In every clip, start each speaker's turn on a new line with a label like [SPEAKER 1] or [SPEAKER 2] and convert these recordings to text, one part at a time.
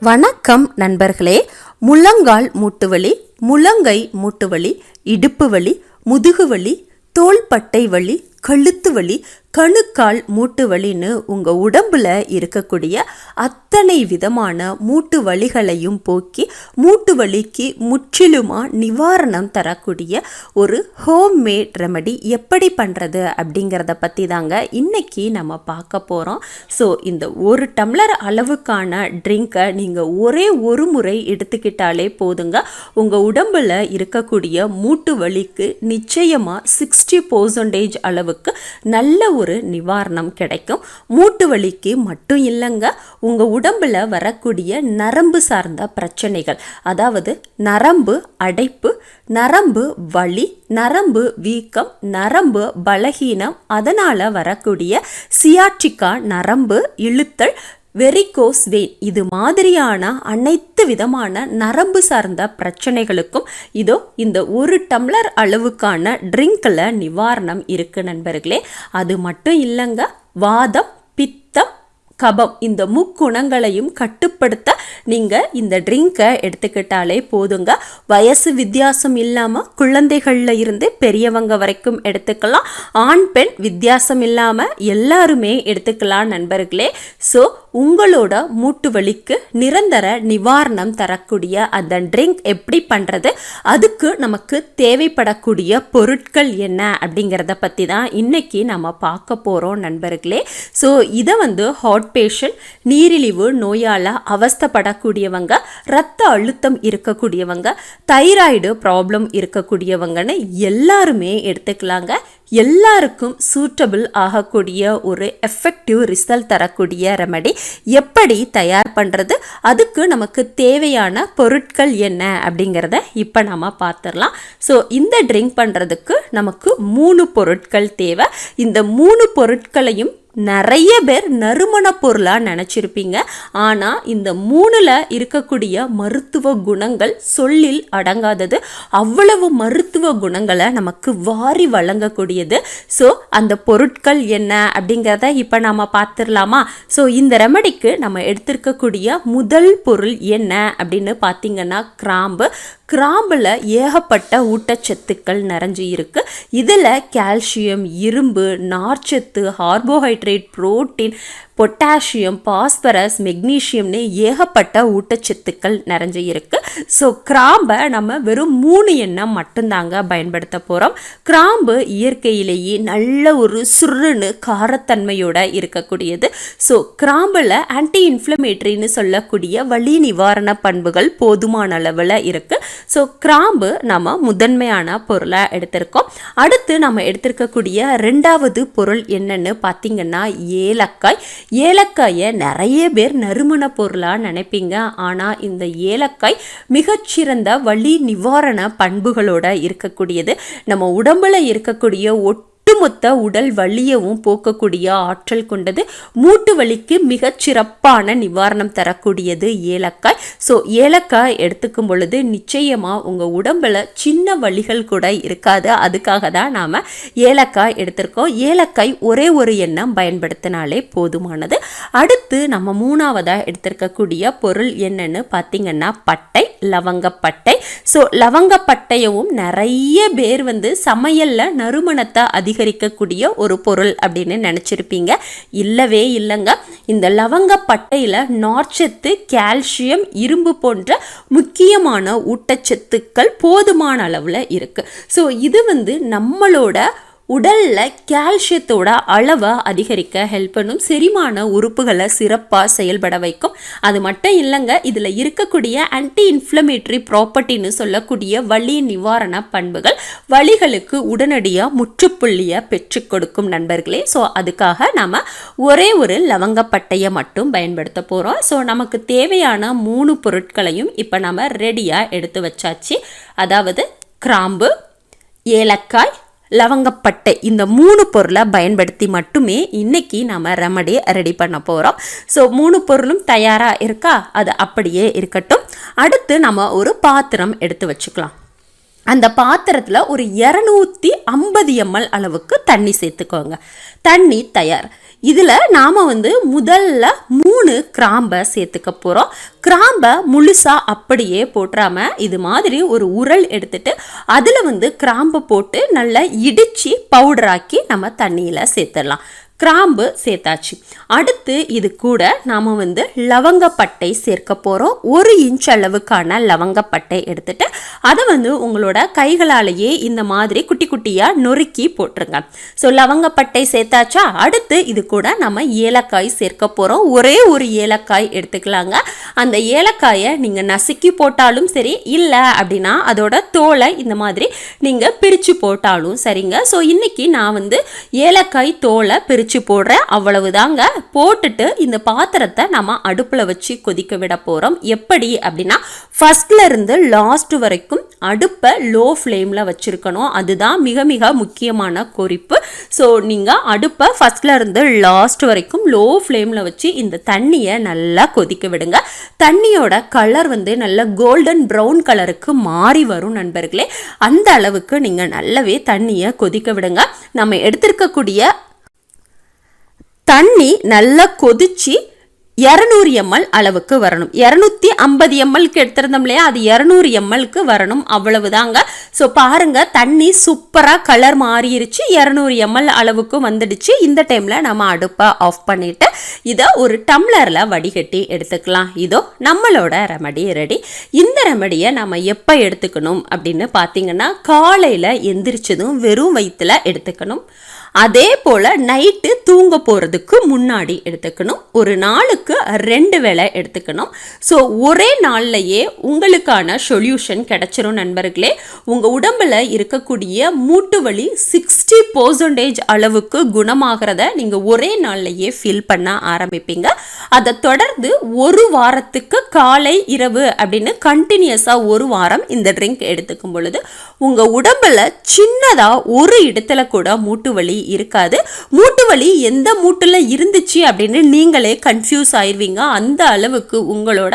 [SPEAKER 1] வணக்கம் நண்பர்களே. முழங்கால் மூட்டுவலி முழங்கை மூட்டுவலி இடுப்பு வலி முதுகு வலி தோள்பட்டை வலி கழுத்து வலி கணுக்கால் மூட்டு வலின்னு உங்கள் உடம்பில் இருக்கக்கூடிய அத்தனை விதமான மூட்டு வலிகளையும் போக்கி மூட்டு வலிக்கு முற்றிலுமாக நிவாரணம் தரக்கூடிய ஒரு ஹோம்மேட் ரெமடி எப்படி பண்ணுறது அப்படிங்கிறத பற்றி தாங்க இன்றைக்கி நம்ம பார்க்க போகிறோம் ஸோ இந்த ஒரு டம்ளர் அளவுக்கான ட்ரிங்கை நீங்கள் ஒரே ஒரு முறை எடுத்துக்கிட்டாலே போதுங்க. உங்கள் உடம்பில் இருக்கக்கூடிய மூட்டு வலிக்கு நிச்சயமாக சிக்ஸ்டி பர்சன்டேஜ் அளவுக்கு நல்ல ஒரு நிவாரணம் கிடைக்கும். மூட்டு வலிக்கு மட்டும் இல்லைங்க. உங்க உடம்புல வரக்கூடிய நரம்பு சார்ந்த பிரச்சனைகள் அதாவது நரம்பு அடைப்பு நரம்பு வலி நரம்பு வீக்கம் நரம்பு பலகீனம் அதனால வரக்கூடிய சியாட்சிக்கா நரம்பு இழுத்தல் வெரிகோஸ் வெயின் இது மாதிரியான அனைத்து விதமான நரம்பு சார்ந்த பிரச்சனைகளுக்கும் இதோ இந்த ஒரு டம்ளர் அளவுக்கான ட்ரிங்கில் நிவாரணம் இருக்கு நண்பர்களே. அது மட்டும் இல்லைங்க வாதம் பித்தம் கபம் இந்த முக்குணங்களையும் கட்டுப்படுத்த நீங்கள் இந்த ட்ரிங்கை எடுத்துக்கிட்டாலே போதுங்க. வயசு வித்தியாசம் இல்லாமல் குழந்தைகளில் இருந்து பெரியவங்க வரைக்கும் எடுத்துக்கலாம். ஆண் பெண் வித்தியாசம் இல்லாமல் எல்லாருமே எடுத்துக்கலாம் நண்பர்களே. ஸோ உங்களோட மூட்டு வலிக்கு நிரந்தர நிவாரணம் தரக்கூடிய அந்த ட்ரிங்க் எப்படி பண்ணுறது அதுக்கு நமக்கு தேவைப்படக்கூடிய பொருட்கள் என்ன? அப்படிங்கிறத பற்றி தான் இன்றைக்கி நம்ம பார்க்க போகிறோம் நண்பர்களே. ஸோ இதை வந்து ஹாட் பேஷண்ட் நீரிழிவு நோயால் அவஸ்தப்படக்கூடியவங்க ரத்த அழுத்தம் இருக்கக்கூடியவங்க தைராய்டு ப்ராப்ளம் இருக்கக்கூடியவங்கன்னு எல்லாருமே எடுத்துக்கலாங்க. எல்லாருக்கும் சூட்டபிள் ஆகக்கூடிய ஒரு எஃபெக்டிவ் ரிசல்ட் தரக்கூடிய ரெமடி எப்படி தயார் பண்ணுறது அதுக்கு நமக்கு தேவையான பொருட்கள் என்ன அப்படிங்கிறத இப்போ நாம் பார்த்துடலாம் ஸோ இந்த ட்ரிங்க் பண்ணுறதுக்கு நமக்கு மூணு பொருட்கள் தேவை. இந்த மூணு பொருட்களையும் நிறைய பேர் நறுமண பொருளாக நினச்சிருப்பீங்க. ஆனால் இந்த மூணில் இருக்கக்கூடிய மருத்துவ குணங்கள் சொல்லில் அடங்காதது. அவ்வளவு மருத்துவ குணங்களை நமக்கு வாரி வழங்கக்கூடியது. ஸோ அந்த பொருட்கள் என்ன அப்படிங்கிறத இப்போ நாம் பார்த்துடலாமா? ஸோ இந்த ரெமடிக்கு நம்ம எடுத்திருக்கக்கூடிய முதல் பொருள் என்ன அப்படின்னு பார்த்தீங்கன்னா கிராம்பு. கிராம்பில் ஏகப்பட்ட ஊட்டச்சத்துக்கள் நிறைஞ்சு இருக்கு. இதில் கால்சியம் இரும்பு நார்ச்சத்து கார்போஹைட்ரேட் புரோட்டீன் பொட்டாசியம் பாஸ்பரஸ் மெக்னீஷியம்னு ஏகப்பட்ட ஊட்டச்சத்துக்கள் நிறைஞ்சு இருக்கு. ஸோ கிராம்பை நம்ம வெறும் மூணு எண்ணம் மட்டும்தாங்க பயன்படுத்த போகிறோம் கிராம்பு இயற்கையிலேயே நல்ல ஒரு சுருன்னு காரத்தன்மையோட இருக்கக்கூடியது. ஸோ கிராம்பில் ஆன்டி இன்ஃப்ளமேட்டரின்னு சொல்லக்கூடிய வலி நிவாரண பண்புகள் போதுமான அளவில் இருக்குது ஸோ கிராம்பு நம்ம முதன்மையான பொருளாக எடுத்திருக்கோம். அடுத்து நம்ம எடுத்திருக்கக்கூடிய ரெண்டாவது பொருள் என்னன்னு பார்த்தீங்கன்னா ஏலக்காய். ஏலக்காயை நிறைய பேர் நறுமண பொருளாக நினைப்பீங்க. ஆனால் இந்த ஏலக்காய் மிகச்சிறந்த வலி நிவாரண பண்புகளோட இருக்கக்கூடியது. நம்ம உடம்பில் இருக்கக்கூடிய ஒட்டு ஒட்டுமொத்த உடல் வலியவும் போக்கக்கூடிய ஆற்றல் கொண்டது மூட்டு வலிக்கு மிகச் சிறப்பான நிவாரணம் தரக்கூடியது ஏலக்காய். ஸோ ஏலக்காய் எடுத்துக்கும் பொழுது நிச்சயமாக உங்கள் உடம்பில் சின்ன வலிகள் கூட இருக்காது. அதுக்காக தான் நாம் ஏலக்காய் எடுத்திருக்கோம். ஏலக்காய் ஒரே ஒரு எண்ணம் பயன்படுத்தினாலே போதுமானது. அடுத்து நம்ம மூணாவதாக எடுத்திருக்கக்கூடிய பொருள் என்னன்னு பார்த்தீங்கன்னா பட்டை. லவங்கப்பட்டை. ஸோ லவங்கப்பட்டையவும் நிறைய பேர் வந்து சமையலில் நறுமணத்தை அதிகரிக்கக்கூடிய ஒரு பொருள் அப்படின்னு நினச்சிருப்பீங்க. இல்லவே இல்லைங்க. இந்த லவங்கப்பட்டையில் நார்ச்சத்து கால்சியம் இரும்பு போன்ற முக்கியமான ஊட்டச்சத்துக்கள் போதுமான அளவில் இருக்குது ஸோ இது வந்து நம்மளோட உடலில் கால்சியத்தோட அளவை அதிகரிக்க ஹெல்ப் பண்ணும். செரிமான உறுப்புகளை சிறப்பாக செயல்பட வைக்கும். அது மட்டும் இல்லைங்க இதில் இருக்கக்கூடிய ஆன்டி இன்ஃப்ளமேட்டரி ப்ராப்பர்ட்டின்னு சொல்லக்கூடிய வலி நிவாரண பண்புகள் வலிகளுக்கு உடனடியாக முற்றுப்புள்ளியை பெற்று கொடுக்கும் நண்பர்களே. ஸோ அதுக்காக நாம் ஒரே ஒரு லவங்கப்பட்டையை மட்டும் பயன்படுத்த போகிறோம் ஸோ நமக்கு தேவையான மூணு பொருட்களையும் இப்போ நம்ம ரெடியாக எடுத்து வச்சாச்சு. அதாவது கிராம்பு ஏலக்காய் லவங்கப்பட்டை இந்த மூணு பொருளை பயன்படுத்தி மட்டுமே இன்னைக்கு நம்ம ரெமடி ரெடி பண்ண போகிறோம் ஸோ மூணு பொருளும் தயாராக இருக்கா? அது அப்படியே இருக்கட்டும். அடுத்து நம்ம ஒரு பாத்திரம் எடுத்து வச்சுக்கலாம். அந்த பாத்திரத்தில் ஒரு இரநூத்தி ஐம்பது எம்எல் அளவுக்கு தண்ணி சேர்த்துக்கோங்க. தண்ணி தயார். இதில் நாம் வந்து முதல்ல மூணு கிராம்பை சேர்த்துக்க போகிறோம் கிராம்பை முழுசாக அப்படியே போட்டுறாமல் இது மாதிரி ஒரு உரல் எடுத்துட்டு அதில் வந்து கிராம்பை போட்டு நல்லா இடித்து பவுடராக்கி நம்ம தண்ணியில் சேர்த்துடலாம். கிராம்பு சேர்த்தாச்சு. அடுத்து இது கூட நாம் வந்து லவங்கப்பட்டை சேர்க்க போகிறோம் ஒரு இன்ச் அளவுக்கான லவங்கப்பட்டை எடுத்துட்டு அதை வந்து உங்களோட கைகளாலேயே இந்த மாதிரி குட்டி குட்டியாக நொறுக்கி போட்டுருங்க. ஸோ லவங்கப்பட்டை சேர்த்தாச்சா? அடுத்து இது கூட நம்ம ஏலக்காய் சேர்க்க போகிறோம் ஒரே ஒரு ஏலக்காய் எடுத்துக்கலாங்க. அந்த ஏலக்காயை நீங்கள் நசுக்கி போட்டாலும் சரி இல்லை அப்படின்னா அதோட தோலை இந்த மாதிரி நீங்கள் பிரித்து போட்டாலும் சரிங்க. ஸோ இன்றைக்கி நான் வந்து ஏலக்காய் தோலை பிரித்து போடுறேன் அவ்வளவுதாங்க. போட்டுட்டு இந்த பாத்திரத்தை நம்ம அடுப்பில் வச்சு கொதிக்க விட போகிறோம் எப்படி அப்படின்னா ஃபஸ்ட்லேருந்து லாஸ்ட் வரைக்கும் அடுப்பை லோ ஃப்ளேமில் வச்சுருக்கணும். அதுதான் மிக மிக முக்கியமான குறிப்பு. ஸோ நீங்கள் அடுப்பை ஃபஸ்ட்லேருந்து லாஸ்ட் வரைக்கும் லோ ஃப்ளேமில் வச்சு இந்த தண்ணியை நல்லா கொதிக்க விடுங்க. தண்ணியோட கலர் வந்து நல்ல கோல்டன் ப்ரௌன் கலருக்கு மாறி வரும் நண்பர்களே. அந்த அளவுக்கு நீங்கள் நல்லாவே தண்ணியை கொதிக்க விடுங்க. நம்ம எடுத்திருக்கக்கூடிய தண்ணி நல்லா கொதிச்சு இரநூறு எம்எல் அளவுக்கு வரணும். இரநூத்தி ஐம்பது எம்எல்க்கு எடுத்திருந்தோம் இல்லையா? அது இரநூறு எம்எல்க்கு வரணும். அவ்வளவுதாங்க. ஸோ பாருங்க தண்ணி சூப்பராக கலர் மாறிடுச்சு இரநூறு எம்எல் அளவுக்கு வந்துடுச்சு. இந்த டைமில் நம்ம அடுப்பை ஆஃப் பண்ணிட்டு இதை ஒரு டம்ளரில் வடிகட்டி எடுத்துக்கலாம். இதோ நம்மளோட ரெமடி ரெடி இந்த ரெமடியை நம்ம எப்போ எடுத்துக்கணும் அப்படின்னு பார்த்தீங்கன்னா காலையில் எந்திரிச்சதும் வெறும் வயிற்றுல எடுத்துக்கணும். அதே போல் நைட்டு தூங்க போகிறதுக்கு முன்னாடி எடுத்துக்கணும். ஒரு நாளுக்கு ரெண்டு வேளை எடுத்துக்கணும். ஸோ ஒரே நாள்லையே உங்களுக்கான சொல்யூஷன் கிடைச்சிரும் நண்பர்களே. உங்கள் உடம்பில் இருக்கக்கூடிய மூட்டு வலி சிக்ஸ்டி பர்சன்டேஜ் அளவுக்கு குணமாகிறத நீங்கள் ஒரே நாள்லையே ஃபீல் பண்ண ஆரம்பிப்பீங்க. அதை தொடர்ந்து ஒரு வாரத்துக்கு காலை இரவு அப்படின்னு கண்டினியூஸாக ஒரு வாரம் இந்த ட்ரிங்க் எடுத்துக்கும் பொழுது உங்கள் உடம்பில் சின்னதாக ஒரு இடத்துல கூட மூட்டு வலி இருக்காது. மூட்டு வலி எந்த மூட்டில் இருந்துச்சு அப்படின்னு நீங்களே கன்ஃபியூஸ் ஆயிடுவீங்க அந்த அளவுக்கு உங்களோட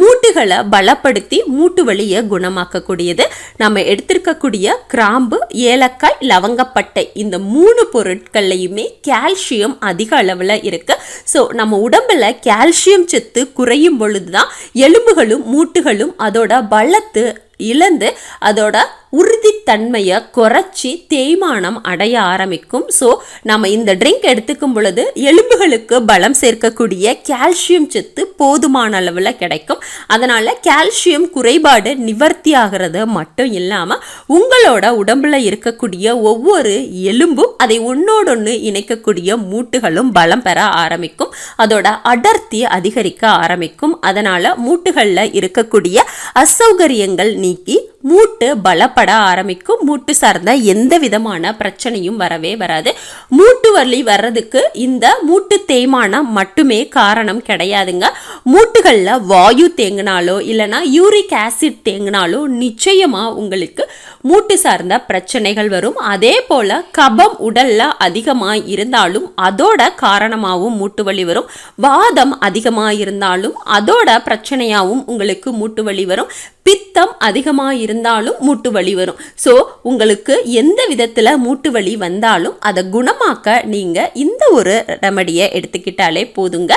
[SPEAKER 1] மூட்டுகளை பலப்படுத்தி மூட்டு வலியை குணமாக்கக்கூடியது. நம்ம எடுத்திருக்கக்கூடிய கிராம்பு ஏலக்காய் லவங்கப்பட்டை இந்த மூணு பொருட்கள்லையுமே கால்சியம் அதிக அளவில் இருக்கு. ஸோ நம்ம உடம்புல கால்சியம் சத்து குறையும் பொழுது தான் எலும்புகளும் மூட்டுகளும் அதோட பலத்து இழந்து அதோட உறுதித்தன்மையை குறைச்சி தேய்மானம் அடைய ஆரம்பிக்கும். ஸோ நம்ம இந்த ட்ரிங்க் எடுத்துக்கும் பொழுது எலும்புகளுக்கு பலம் சேர்க்கக்கூடிய கால்சியம் சத்து போதுமான அளவில் கிடைக்கும். அதனால் கால்சியம் குறைபாடு நிவர்த்தி ஆகிறது மட்டும் இல்லாமல் உங்களோட உடம்பில் இருக்கக்கூடிய ஒவ்வொரு எலும்பும் அதை ஒன்றோடொன்று இணைக்கக்கூடிய மூட்டுகளும் பலம் பெற ஆரம்பிக்கும். அதோட அடர்த்தி அதிகரிக்க ஆரம்பிக்கும். அதனால் மூட்டுகளில் இருக்கக்கூடிய அசௌகரியங்கள் நீக்கி மூட்டு பலப்பட ஆரம்பிக்கும். மூட்டு சார்ந்த எந்த விதமான பிரச்சனையும் வரவே வராது. மூட்டு வலி வர்றதுக்கு இந்த மூட்டு தேய்மானம் மட்டுமே காரணம் கிடையாதுங்க. மூட்டுகளில் வாயு தேங்கினாலோ இல்லைனா யூரிக் ஆசிட் தேங்கினாலோ நிச்சயமாக உங்களுக்கு மூட்டு சார்ந்த பிரச்சனைகள் வரும். அதே போல் கபம் உடலில் அதிகமாக இருந்தாலும் அதோட காரணமாகவும் மூட்டு வலி வரும். வாதம் அதிகமாக இருந்தாலும் அதோட பிரச்சனையாகவும் உங்களுக்கு மூட்டு வலி வரும். பித்தம் அதிகமாக இருந்தாலும் மூட்டு வலி வரும். ஸோ உங்களுக்கு எந்த விதத்தில் மூட்டு வலி வந்தாலும் அதை குணமாக்க நீங்கள் இந்த ஒரு ரெமடியை எடுத்துக்கிட்டாலே போதுங்க.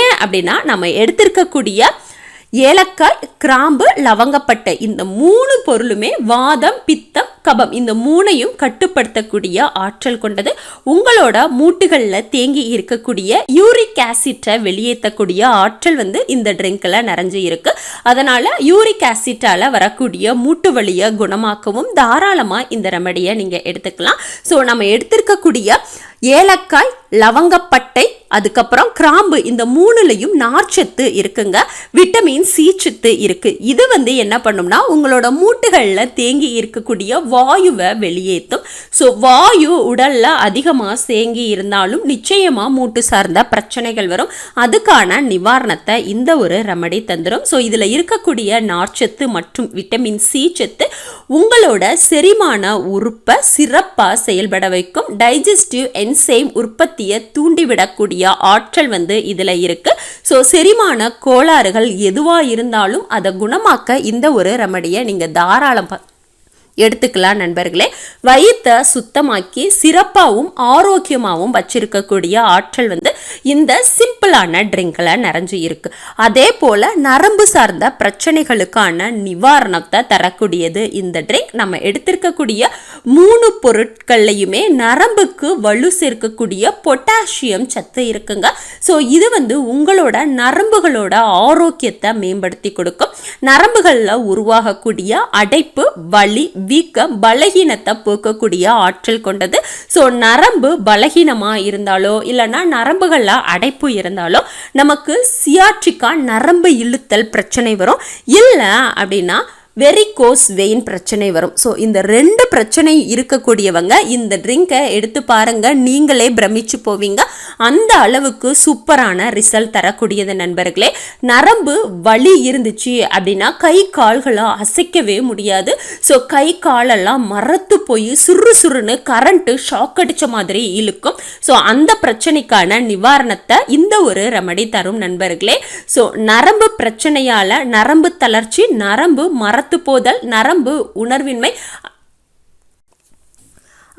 [SPEAKER 1] ஏன் அப்படின்னா நம்ம எடுத்திருக்கக்கூடிய ஏலக்காய் கிராம்பு லவங்கப்பட்டை இந்த மூணு பொருளுமே வாதம் பித்தம் கபம். இந்த மூணையும் கட்டுப்படுத்தக்கூடிய ஆற்றல் கொண்டது உங்களோட மூட்டுகளில் தேங்கி இருக்கக்கூடிய யூரிக் ஆசிட்டை வெளியேற்றக்கூடிய ஆற்றல் வந்து இந்த ட்ரிங்கில் நிறைஞ்சு இருக்கு. அதனால யூரிக் ஆசிட்டால் வரக்கூடிய மூட்டு வலியை குணமாக்கவும் தாராளமாக இந்த ரெமடியை நீங்கள் எடுத்துக்கலாம். ஸோ நம்ம எடுத்திருக்கக்கூடிய ஏலக்காய் லவங்கப்பட்டை அதுக்கப்புறம் கிராம்பு இந்த மூணுலையும் நார்ச்சத்து இருக்குங்க. விட்டமின் சி சத்து இருக்கு. இது வந்து என்ன பண்ணும்னா உங்களோட மூட்டுகளில் தேங்கி இருக்கக்கூடிய வாயுவை வெளியேற்றும் ஸோ வாயு உடலில் அதிகமாக சேங்கி இருந்தாலும் நிச்சயமாக மூட்டு சார்ந்த பிரச்சனைகள் வரும். அதுக்கான நிவாரணத்தை இந்த ஒரு ரெமடி தந்துடும் ஸோ இதில் இருக்கக்கூடிய நார்ச்சத்து மற்றும் விட்டமின் சி சத்து உங்களோட செரிமான உறுப்பை சிறப்பாக செயல்பட வைக்கும். டைஜஸ்டிவ் என்சைம் உற்பத்தியை தூண்டிவிடக்கூடிய ஆற்றல் வந்து இதில் இருக்குது ஸோ செரிமான கோளாறுகள் எதுவாக இருந்தாலும் அதை குணமாக்க இந்த ஒரு ரெமடியை நீங்கள் தாராளம் எடுத்துக்கலாம் நண்பர்களே. வயிற்றை சுத்தமாக்கி சிறப்பாகவும் ஆரோக்கியமாகவும் வச்சிருக்கக்கூடிய ஆற்றல் வந்து இந்த சிம்பிளான ட்ரிங்கில் நிறைஞ்சு இருக்கு. அதே போல் நரம்பு சார்ந்த பிரச்சனைகளுக்கான நிவாரணத்தை தரக்கூடியது இந்த ட்ரிங்க். நம்ம எடுத்திருக்கக்கூடிய மூணு பொருட்கள்லையுமே நரம்புக்கு வலு சேர்க்கக்கூடிய பொட்டாசியம் சத்து இருக்குங்க. ஸோ இது வந்து உங்களோட நரம்புகளோட ஆரோக்கியத்தை மேம்படுத்தி கொடுக்கும். நரம்புகளில் உருவாகக்கூடிய அடைப்பு வலி வீக்கம் பலகீனத்தை போக்கக்கூடிய ஆற்றல் கொண்டது. ஸோ நரம்பு பலகீனமாக இருந்தாலோ இல்லைன்னா நரம்புகளில் அடைப்பு இருந்தாலோ நமக்கு சியாட்ரிக்கா நரம்பு இழுத்தல் பிரச்சனை வரும். இல்லை அப்படின்னா வெரிகோஸ் வெயின் பிரச்சனை வரும். ஸோ இந்த ரெண்டு பிரச்சனை இருக்கக்கூடியவங்க இந்த ட்ரிங்கை எடுத்து பாருங்க. நீங்களே பிரமிச்சு போவீங்க. அந்த அளவுக்கு சூப்பரான ரிசல்ட் தரக்கூடியது நண்பர்களே. நரம்பு வலி இருந்துச்சு அப்படின்னா கை கால்களை அசைக்கவே முடியாது. ஸோ கை காலெல்லாம் மரத்து போய் சுறுசுறுன்னு கரண்ட்டு ஷாக் அடித்த மாதிரி இழுக்கும். ஸோ அந்த பிரச்சனைக்கான நிவாரணத்தை இந்த ஒரு ரெமடி தரும் நண்பர்களே. ஸோ நரம்பு பிரச்சனையால் நரம்பு தளர்ச்சி நரம்பு மரத்து போதல் நரம்பு உணர்வின்மை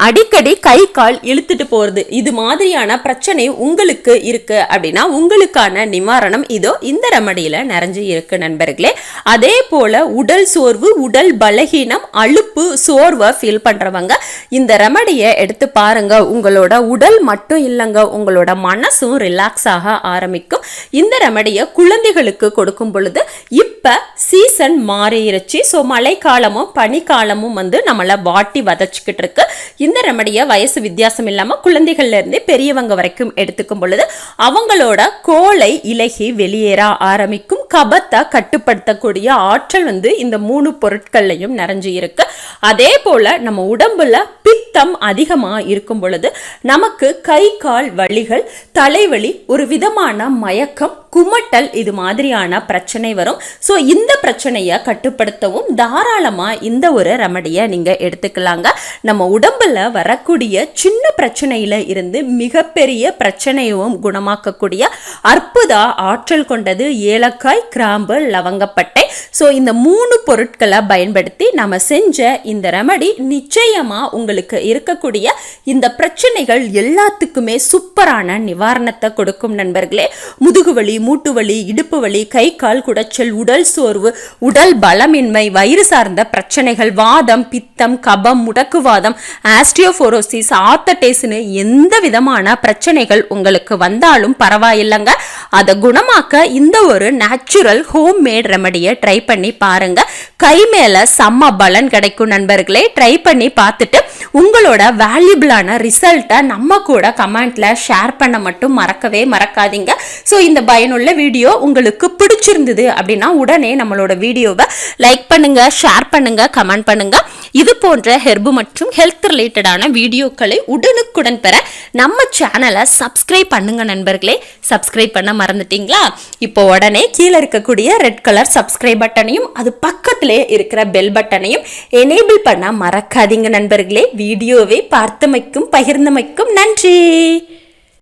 [SPEAKER 1] அடிக்கடி கை கால் இழுத்துட்டு போகிறது இது மாதிரியான பிரச்சனை உங்களுக்கு இருக்கு அப்படின்னா உங்களுக்கான நிவாரணம் இதோ இந்த ரெமடியில் நிறைஞ்சு இருக்கு நண்பர்களே. அதே போல உடல் சோர்வு உடல் பலகீனம் அலுப்பு சோர்வை ஃபீல் பண்ணுறவங்க இந்த ரெமடியை எடுத்து பாருங்க. உங்களோட உடல் மட்டும் இல்லைங்க உங்களோட மனசும் ரிலாக்ஸ் ஆக ஆரம்பிக்கும். இந்த ரெமடியை குழந்தைகளுக்கு கொடுக்கும் பொழுது இப்போ சீசன் மாறிடுச்சு ஸோ மழைக்காலமும் பனிக்காலமும் வந்து நம்மளை வாட்டி வதச்சிக்கிட்டு இருக்கு. இந்த ரெமடியை வயசு வித்தியாசம் இல்லாமல் குழந்தைகள்லேருந்து பெரியவங்க வரைக்கும் எடுத்துக்கும் பொழுது அவங்களோட கோலை இலகி வெளியேற ஆரம்பிக்கும். கபத்தை கட்டுப்படுத்தக்கூடிய ஆற்றல் வந்து இந்த மூணு பொருட்கள்லையும் நிறைஞ்சு இருக்கு. அதே போல் நம்ம உடம்புல பித்தம் அதிகமாக இருக்கும் பொழுது நமக்கு கை கால் வலிகள் தலைவலி ஒரு விதமான மயக்கம் குமட்டல் இது மாதிரியான பிரச்சனை வரும். ஸோ இந்த பிரச்சனையை கட்டுப்படுத்தவும் தாராளமாக இந்த ஒரு ரெமடியை நீங்கள் எடுத்துக்கலாங்க. நம்ம உடம்பில் வரக்கூடிய சின்ன பிரச்சனையில் இருந்து மிகப்பெரிய பிரச்சனையும் குணமாக்கக்கூடிய அற்புத ஆற்றல் கொண்டது ஏலக்காய் கிராம்பு லவங்கப்பட்டை. ஸோ இந்த மூணு பொருட்களை பயன்படுத்தி நம்ம செஞ்ச இந்த ரெமடி நிச்சயமாக உங்களுக்கு இருக்கக்கூடிய இந்த பிரச்சனைகள் எல்லாத்துக்குமே சூப்பரான நிவாரணத்தை கொடுக்கும் நண்பர்களே. முதுகுவலி மூட்டு வலி இடுப்பு வலி கை கால் குடைச்சல் உடல் சோர்வு உடல் பலமின்மை வயிறு சார்ந்த பிரச்சனைகள் வாதம் பித்தம் கபம் முடக்குவாதம் ஆஸ்டியோஃபோரோசிஸ் ஆத்தடேஸ்னு எந்த விதமான பிரச்சனைகள் உங்களுக்கு வந்தாலும் பரவாயில்லைங்க. அதை குணமாக்க இந்த ஒரு நேச்சுரல் ஹோம் மேட் ரெமடியை ட்ரை பண்ணி பாருங்க. கை மேல செம்ம பலன் கிடைக்கும் நண்பர்களே. ட்ரை பண்ணி பார்த்துட்டு உங்களோட வேல்யூபிளான ரிசல்ட்டை நம்ம கூட கமெண்ட்ல ஷேர் பண்ண மட்டும் மறக்கவே மறக்காதீங்க. ஸோ இந்த பயனுள்ள உள்ள வீடியோ உங்களுக்கு பிடிச்சிருந்தது அப்படின்னா உடனே நம்மளோட வீடியோவை லைக் பண்ணுங்க ஷேர் பண்ணுங்க கமெண்ட் பண்ணுங்க. இது போன்ற ஹெர்பு மற்றும் ஹெல்த் ரிலேட்டடான வீடியோக்களை உடனுக்குடன் பெற நம்ம சேனலை சப்ஸ்கிரைப் பண்ணுங்க நண்பர்களே. சப்ஸ்கிரைப் பண்ண மறந்துட்டீங்களா? இப்போ உடனே கீழே இருக்கக்கூடிய ரெட் கலர் சப்ஸ்கிரைப் பட்டனையும் அது பக்கத்திலே இருக்கிற பெல் பட்டனையும் எனேபிள் பண்ண மறக்காதீங்க நண்பர்களே. வீடியோவை பார்த்தமைக்கும் பகிர்ந்தமைக்கும் நன்றி.